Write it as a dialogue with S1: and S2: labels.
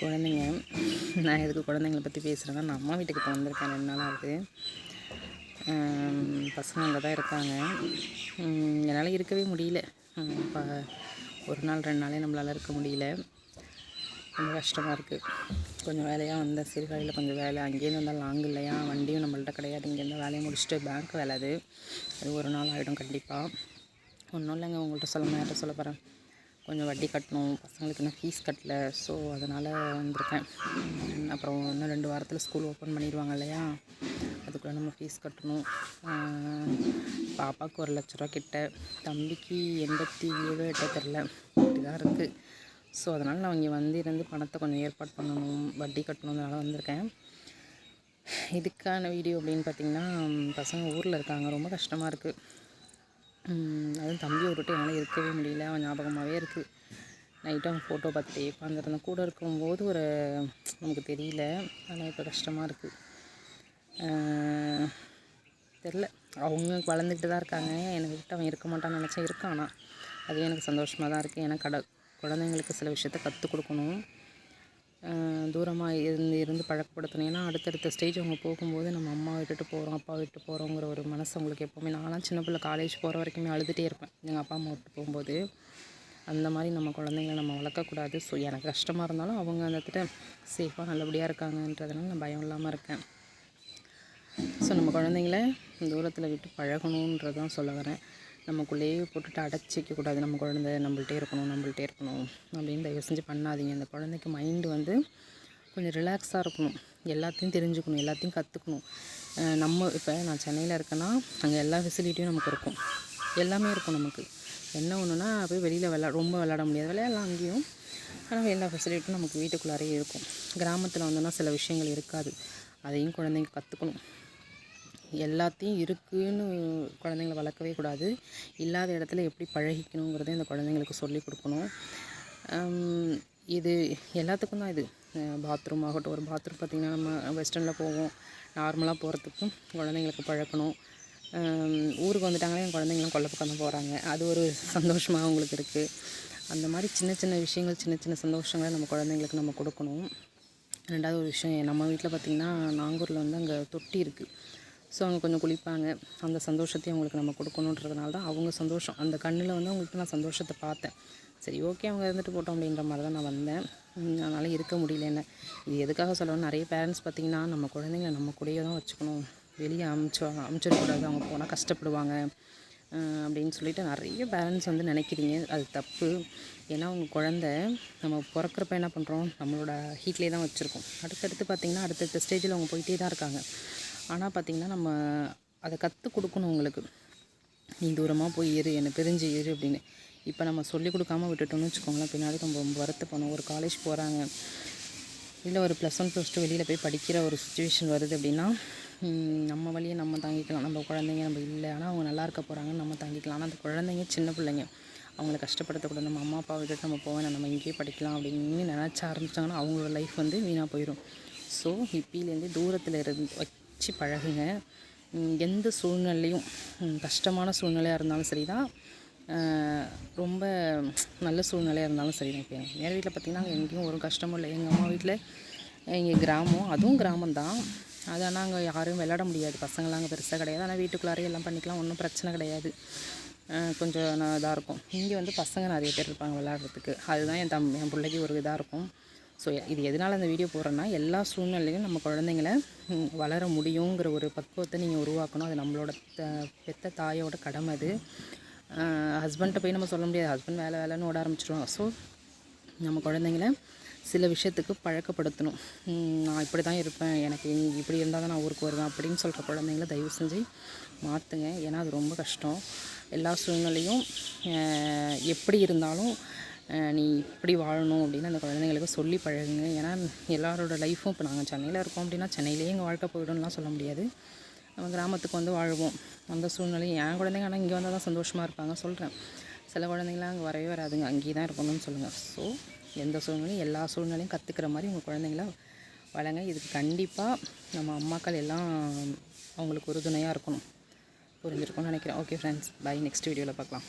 S1: குழந்தைங்க. நான் எதுக்கு குழந்தைங்கள பற்றி பேசுகிறேன்னா நான் அம்மா வீட்டுக்கு இப்போ வந்திருக்கேன் ரெண்டு நாள் ஆகுது. பசங்க அங்கே தான் இருக்காங்க. என்னால் இருக்கவே முடியல. இப்போ ஒரு நாள் ரெண்டு நாளே நம்மளால் இருக்க முடியல. ரொம்ப கஷ்டமாக இருக்குது கொஞ்சம் வேலையாக வந்தேன் சீர்காழியில் கொஞ்சம் வேலை. அங்கேருந்து வந்தால் லாங் இல்லையா? வண்டியும் நம்மள்ட்ட கிடையாது. இங்கேருந்து வேலையை முடிச்சுட்டு பேங்க் வேலை அது. அது ஒரு நாள் ஆகிடும் கண்டிப்பாக ஒன்றும் இல்லைங்க உங்கள்கிட்ட சொல்ல யார்கிட்ட சொல்ல போகிறேன் கொஞ்சம் வட்டி கட்டணும் பசங்களுக்கு இன்னும் ஃபீஸ் கட்டல. ஸோ அதனால் வந்திருக்கேன். அப்புறம் இன்னும் ரெண்டு வாரத்தில் ஸ்கூல் ஓப்பன் பண்ணிடுவாங்க இல்லையா? அதுக்குள்ளே நம்ம ஃபீஸ் கட்டணும். பாப்பாவுக்கு ஒரு லட்ச ரூபா கிட்ட. தம்பிக்கு எண்பத்தி ஏழு எட்டோ தெரில இப்படிதான் இருக்குது ஸோ அதனால் நான் இங்கே வந்து இருந்து பணத்தை கொஞ்சம் ஏற்பாடு பண்ணணும் வட்டி கட்டணுன்றனால வந்திருக்கேன். இதுக்கான வீடியோ அப்படின்னு பார்த்தீங்கன்னா பசங்க ஊரில் இருக்காங்க. ரொம்ப கஷ்டமாக இருக்குது அதுவும் தம்பியை விட்டுட்டு என்னால் இருக்கவே முடியல. அவன் ஞாபகமாகவே இருக்குது நைட்டு அவன் ஃபோட்டோ பார்த்துட்டே உட்காந்துருந்தேன் கூட இருக்கும்போது ஒரு நமக்கு தெரியல. ஆனால் இப்போ கஷ்டமாக இருக்குது தெரில அவங்க வளர்ந்துக்கிட்டு தான் இருக்காங்க. என்னை விட்டு அவன் இருக்க மாட்டான்னு நினச்சேன் இருக்கான். ஆனால் அதுவே எனக்கு சந்தோஷமாக தான் இருக்குது ஏன்னா கட குழந்தைங்களுக்கு சில விஷயத்த கற்றுக் கொடுக்கணும். தூரமாக இருந்து இருந்து பழக்கப்படுத்தணும். ஏன்னா அடுத்தடுத்த ஸ்டேஜ் அவங்க போகும்போது நம்ம அம்மா விட்டுட்டு போகிறோம் அப்பா விட்டு போகிறோங்கிற ஒரு மனசு அவங்களுக்கு எப்போவுமே. நான்லாம் சின்ன பிள்ளை காலேஜ் போகிற வரைக்குமே அழுதுகிட்டே இருப்பேன். எங்கள் அப்பா அம்மா விட்டு போகும்போது. அந்த மாதிரி நம்ம குழந்தைங்கள நம்ம வளர்க்கக்கூடாது. ஸோ எனக்கு கஷ்டமாக இருந்தாலும் அவங்க அந்த சேஃபாக நல்லபடியாக இருக்காங்கன்றதுனால நான் பயம் இல்லாமல் இருக்கேன். ஸோ நம்ம குழந்தைங்கள தூரத்தில் விட்டு பழகணுன்றதான் சொல்ல வரேன். நமக்குள்ளேயே போட்டுட்டு அடைச்சிக்க கூடாது நம்ம குழந்தை நம்மள்ட்டே இருக்கணும் நம்மள்ட்டே இருக்கணும் அப்படின்னு தயவு செஞ்சு பண்ணாதீங்க. அந்த குழந்தைக்கு மைண்டு வந்து கொஞ்சம் ரிலாக்ஸாக இருக்கணும். எல்லாத்தையும் தெரிஞ்சுக்கணும் எல்லாத்தையும் கற்றுக்கணும் நம்ம இப்போ நான் சென்னையில் இருக்கேன்னா அங்கே எல்லா ஃபெசிலிட்டியும் நமக்கு இருக்கும். எல்லாமே இருக்கும் நமக்கு. என்ன ஒன்றுனா போய் வெளியில் விளா ரொம்ப விளாட முடியாது. விளையாடலாம் அங்கேயும். ஆனால் எல்லா ஃபெசிலிட்டியும் நமக்கு வீட்டுக்குள்ளாரே இருக்கும். கிராமத்தில் வந்தோன்னா சில விஷயங்கள் இருக்காது. அதையும் குழந்தைங்க கற்றுக்கணும் எல்லாத்தையும் இருக்குன்னு குழந்தைங்கள வளர்க்கவே கூடாது. இல்லாத இடத்துல எப்படி பழகிக்கணுங்கிறத இந்த குழந்தைங்களுக்கு சொல்லி கொடுக்கணும். இது எல்லாத்துக்கும் தான் இது. பாத்ரூம் ஆகட்டும் ஒரு பாத்ரூம் பார்த்திங்கன்னா நம்ம வெஸ்டர்னில் போவோம். நார்மலாக போகிறதுக்கும் குழந்தைங்களுக்கு பழக்கணும். ஊருக்கு வந்துட்டாங்களே என் குழந்தைங்களும் கொல்ல பக்கம் தான் போகிறாங்க அது ஒரு சந்தோஷமாக அவங்களுக்கு இருக்குது அந்த மாதிரி சின்ன சின்ன விஷயங்கள் சின்ன சின்ன சந்தோஷங்களை நம்ம குழந்தைங்களுக்கு நம்ம கொடுக்கணும். ரெண்டாவது ஒரு விஷயம் நம்ம வீட்டில் பார்த்திங்கன்னா நாங்கூரில் வந்து அங்கே தொட்டி இருக்குது ஸோ அவங்க கொஞ்சம் குளிப்பாங்க. அந்த சந்தோஷத்தையும் அவங்களுக்கு நம்ம கொடுக்கணுன்றதுனால தான் அவங்க சந்தோஷம். அந்த கண்ணில் வந்து அவங்களுக்கு நான் சந்தோஷத்தை பார்த்தேன். சரி ஓகே அவங்க இருந்துட்டு போட்டோம் அப்படின்ற மாதிரி தான் நான் வந்தேன். அதனால் இருக்க முடியல என்ன. இது எதுக்காக சொல்லணும் நிறைய பேரண்ட்ஸ் பார்த்திங்கன்னா நம்ம குழந்தைங்கள நம்ம கூடயே தான் வச்சுக்கணும். வெளியே அமுச்சு அமுச்சிடக்கூடாது. அவங்க போனால் கஷ்டப்படுவாங்க. அப்படின்னு சொல்லிட்டு நிறைய பேரண்ட்ஸ் வந்து நினைக்கிறீங்க. அது தப்பு. ஏன்னா அவங்க குழந்த நம்ம பிறக்கிறப்ப என்ன பண்ணுறோம் நம்மளோட ஹீட்லேயே தான் வச்சுருக்கோம். அடுத்தடுத்து பார்த்திங்கன்னா அடுத்தடுத்த ஸ்டேஜில் அவங்க போயிட்டே தான் இருக்காங்க. ஆனால் பார்த்திங்கன்னா நம்ம அதை கற்றுக் கொடுக்கணும் உங்களுக்கு. நீ தூரமாக போய் இரு என்னை பிரிஞ்சு இரு அப்படின்னு. இப்போ நம்ம சொல்லிக் கொடுக்காம விட்டுட்டோம்னு வச்சுக்கோங்களேன் பின்னாடி நம்ம ரொம்ப வருத்தப்படும் ஒரு காலேஜ் போகிறாங்க இல்லை ஒரு ப்ளஸ் ஒன் ப்ளஸ் டூ வெளியில் போய் படிக்கிற ஒரு சுச்சுவேஷன் வருது அப்படின்னா நம்ம வழியை நம்ம தாங்கிக்கலாம். நம்ம குழந்தைங்க நம்ம இல்லை ஆனால் அவங்க நல்லா இருக்க போகிறாங்கன்னு நம்ம தாங்கிக்கலாம். ஆனால் அந்த குழந்தைங்க சின்ன பிள்ளைங்க அவங்கள கஷ்டப்படுத்தக்கூடாது நம்ம அம்மா அப்பா விட்டுட்டு நம்ம போவேன் நம்ம இங்கேயே படிக்கலாம் அப்படின்னு நினச்ச ஆரம்பித்தாங்கன்னா அவங்களோட லைஃப் வந்து வீணாக போயிடும் ஸோ இப்பீலேருந்து தூரத்தில் இருந்து வச்சு பழகுங்க. எந்த சூழ்நிலையும் கஷ்டமான சூழ்நிலையாக இருந்தாலும் சரி தான் ரொம்ப நல்ல சூழ்நிலையாக இருந்தாலும் சரி தான் இப்போ எங்கள் வீட்டில் பார்த்திங்கன்னா எங்கேயும் ஒரு கஷ்டமும் இல்லை. எங்கள் அம்மா வீட்டில் எங்கள் கிராமம் அதுவும் கிராமம்தான். அது ஆனால் அங்கே யாரும் விளையாட முடியாது. பசங்களாம் அங்கே பெருசாக கிடையாது. ஆனால் வீட்டுக்குள்ளாரே எல்லாம் பண்ணிக்கலாம். ஒன்றும் பிரச்சனை கிடையாது. கொஞ்சம் நான் இதாக இருக்கும். இங்கே வந்து பசங்க நிறைய பேர் இருப்பாங்க விளையாடுறதுக்கு. அதுதான் என் தம் என் பிள்ளைக்கு ஒரு இதாக இருக்கும். ஸோ இது எதனால் அந்த வீடியோ போடுறேன்னா எல்லா சூழ்நிலையும் நம்ம குழந்தைங்கள வளர முடியுங்கிற ஒரு பக்குவத்தை நீங்கள் உருவாக்கணும். அது நம்மளோட பெத்த தாயோட கடமை அது. ஹஸ்பண்ட்டை போய் நம்ம சொல்ல முடியாது. ஹஸ்பண்ட் வேலை வேலைன்னு ஓட ஆரம்பிச்சிடுவோம் ஸோ நம்ம குழந்தைங்கள சில விஷயத்துக்கு பழக்கப்படுத்தணும். நான் இப்படி தான் இருப்பேன். எனக்கு இப்படி இருந்தால் தான் நான் ஊருக்கு வருவேன் அப்படின்னு சொல்கிற குழந்தைங்கள தயவு செஞ்சு மாற்றுங்க ஏன்னா அது ரொம்ப கஷ்டம். எல்லா சூழ்நிலையும் எப்படி இருந்தாலும் நீ இப்படி வாழணும் அப்படின்னு அந்த குழந்தைங்களுக்கு சொல்லி பழகுங்க. ஏன்னா எல்லாரோட லைஃப்பும் இப்போ நாங்கள் சென்னையில் இருக்கோம் அப்படின்னா சென்னையிலேயே எங்கள் வாழ்க்கை போயிடும்லாம் சொல்ல முடியாது. நம்ம கிராமத்துக்கு வந்து வாழ்வோம். அந்த சூழ்நிலை என் குழந்தைங்க ஆனால் இங்கே வந்தால் தான் சந்தோஷமாக இருப்பாங்க சொல்கிறேன் சில குழந்தைங்களாம் அங்கே வரவே வராதுங்க. அங்கேயே தான் இருக்கணும்னு சொல்லுங்கள் ஸோ எந்த சூழ்நிலையும் எல்லா சூழ்நிலையும் கற்றுக்கிற மாதிரி உங்கள் குழந்தைங்கள வளங்க இதுக்கு கண்டிப்பாக நம்ம அம்மாக்கள் எல்லாம் அவங்களுக்கு உறுதுணையாக இருக்கணும். புரிஞ்சிருக்கும்னு நினைக்கிறேன். ஓகே ஃப்ரெண்ட்ஸ் பை நெக்ஸ்ட் வீடியோவில் பார்க்கலாம்